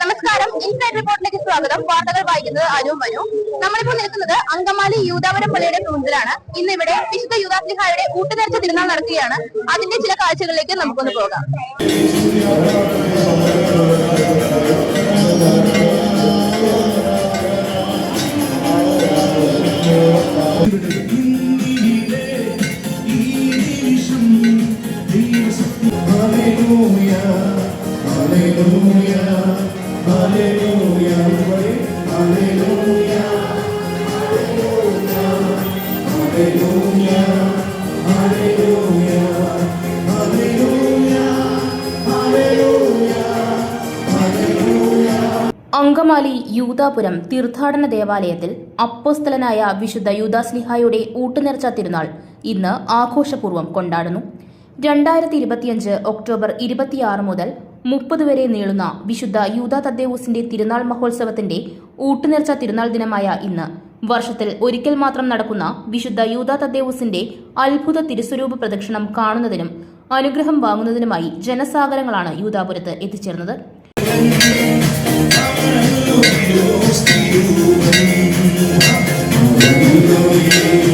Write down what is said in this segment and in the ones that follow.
Night റിപ്പോർട്ടിലേക്ക് സ്വാഗതം. വാർത്തകൾ വായിക്കുന്നത് അനു മനു നമ്മളിപ്പോൾ നിൽക്കുന്നത് അങ്കമാലി യൂതാപുരം പള്ളിയുടെ മുൻപിലാണ് ഇന്ന് ഇവിടെ വിശുദ്ധ യൂതാസ്ലിഹായുടെ ഊട്ടുനേർച്ച തിരുനാൾ നടക്കുകയാണ്. അതിന്റെ ചില കാഴ്ചകളിലേക്ക് നമുക്കൊന്ന് പോകാം. അങ്കമാലി യൂതാപുരം തീർത്ഥാടന ദേവാലയത്തിൽ അപ്പോസ്തലനായ വിശുദ്ധ യൂദാസ്ലിഹായുടെ ഊട്ടുനേർച്ച തിരുനാൾ ഇന്ന് ആഘോഷപൂർവം കൊണ്ടാടുന്നു. രണ്ടായിരത്തി ഇരുപത്തിയഞ്ച് ഒക്ടോബർ ഇരുപത്തിയാറ് മുതൽ മുപ്പത് വരെ നീളുന്ന വിശുദ്ധ യൂത തദ്ദേവൂസിന്റെ തിരുനാൾ മഹോത്സവത്തിന്റെ ഊട്ടുനേർച്ച തിരുനാൾ ദിനമായ ഇന്ന്. വർഷത്തിൽ ഒരിക്കൽ മാത്രം നടക്കുന്ന വിശുദ്ധ യൂത തദ്ദേവൂസിന്റെ അത്ഭുത തിരുസ്വരൂപ പ്രദക്ഷിണം കാണുന്നതിനും അനുഗ്രഹം വാങ്ങുന്നതിനുമായി ജനസാഗരങ്ങളാണ് യൂതാപുരത്ത് എത്തിച്ചേർന്നത്. തിരുനാൾ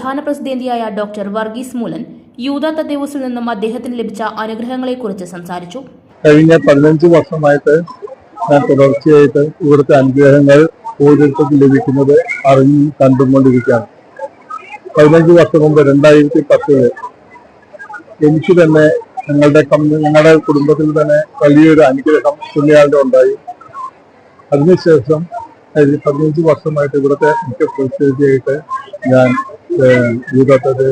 പ്രധാന പ്രസിദ്ധേന്തിയായ ഡോക്ടർ വർഗീസ് മൂലൻ യൂത തദ്ദേവസിൽ നിന്നും അദ്ദേഹത്തിന് ലഭിച്ച അനുഗ്രഹങ്ങളെക്കുറിച്ച് സംസാരിച്ചു. കഴിഞ്ഞ പതിനഞ്ച് വർഷമായിട്ട് ഞാൻ തുടർച്ചയായിട്ട് ഇവിടുത്തെ അനുഗ്രഹങ്ങൾ ഓരോരുത്തർക്ക് ലഭിക്കുന്നത് അറിഞ്ഞും കണ്ടുകൊണ്ടിരിക്കുകയാണ്. പതിനഞ്ച് വർഷം മുമ്പ് രണ്ടായിരത്തി പത്തിൽ എനിക്ക് തന്നെ ഞങ്ങളുടെ ഞങ്ങളുടെ കുടുംബത്തിൽ തന്നെ വലിയൊരു അനുഗ്രഹം പുണ്യാളുടെ ഉണ്ടായി. അതിനുശേഷം പതിനഞ്ച് വർഷമായിട്ട് ഇവിടുത്തെ മുഖ്യ പ്രതിനിധിയായിട്ട് ഞാൻ ജീവിതത്തെ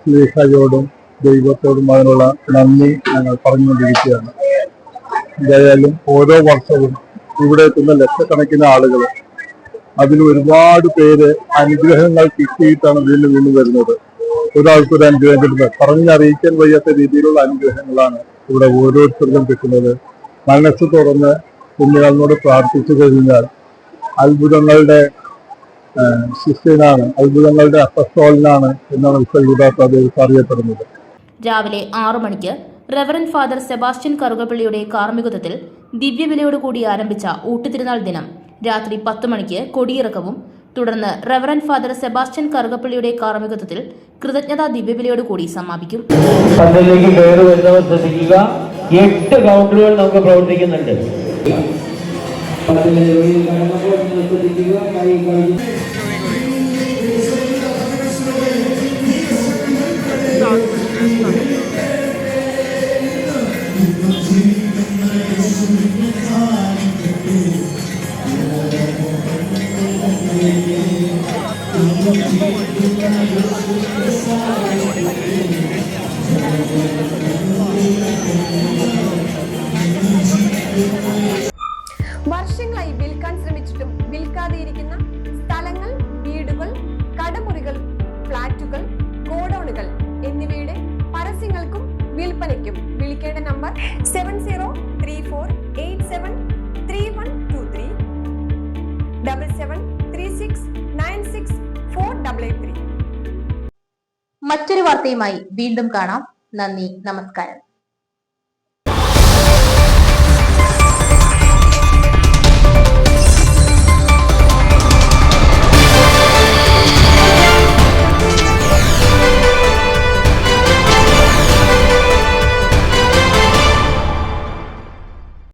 ശ്രീഷയോടും ദൈവത്തോടും അതിനുള്ള നന്ദി ഞങ്ങൾ പറഞ്ഞുകൊണ്ടിരിക്കുകയാണ്. എന്തായാലും ഓരോ വർഷവും ഇവിടെ എത്തുന്ന ലക്ഷക്കണക്കിന് ആളുകൾ അതിൽ ഒരുപാട് പേര് അനുഗ്രഹങ്ങൾ കിട്ടിയിട്ടാണ് വീണ്ടും വീണ്ടും വരുന്നത്. ഒരാൾക്കൊരു അനുഗ്രഹം കിട്ടുന്നത്. പറഞ്ഞറിയിക്കാൻ വയ്യാത്ത രീതിയിലുള്ള അനുഗ്രഹങ്ങളാണ് ഇവിടെ ഓരോരുത്തർക്കും കിട്ടുന്നത്. മനസ്സ് തുറന്ന് കുഞ്ഞുങ്ങളോട് പ്രാർത്ഥിച്ചു കഴിഞ്ഞാൽ അത്ഭുതങ്ങളുടെ ശിഷ്യനാണ് അത്ഭുതങ്ങളുടെ അപ്പസ്തോളിനാണ് എന്നാണ് വിശ്വ അറിയപ്പെടുന്നത്. രാവിലെ ആറു മണിക്ക് റവറൻ ഫാദർ സെബാസ്റ്റ്യൻ കറുകപ്പള്ളിയുടെ കാർമ്മികത്വത്തിൽ ദിവ്യബലിയോടുകൂടി ആരംഭിച്ച ഊട്ടുതിരുനാൾ ദിനം രാത്രി പത്ത് മണിക്ക് കൊടിയിറക്കവും തുടർന്ന് റവറൻ ഫാദർ സെബാസ്റ്റ്യൻ കറുകപ്പള്ളിയുടെ കാർമ്മികത്വത്തിൽ കൃതജ്ഞതാ ദിവ്യബലിയോടുകൂടി സമാപിക്കും. എട്ട് കൗണ്ടറുകൾ നമുക്ക് പ്രവർത്തിക്കുന്നുണ്ട്. പന്തലിൽ വെളിയിൽ കടന്നപ്പോൾ ശ്രദ്ധിക്കുക കൈ കഴിഞ്ഞ് വർഷങ്ങളായി വിൽക്കാതെയിരിക്കുന്ന സ്ഥലങ്ങൾ വീടുകൾ കടമുറികൾ ഫ്ളാറ്റുകൾ ഗോഡൌണുകൾ എന്നിവയുടെ പരസ്യങ്ങൾക്കും വിൽപ്പനയ്ക്കും വിളിക്കേണ്ട number seven zero three four eight seven three one two three. Double seven three six nine six four double eight three. മറ്റൊരു വാർത്തയുമായി വീണ്ടും കാണാം. നന്ദി നമസ്കാരം.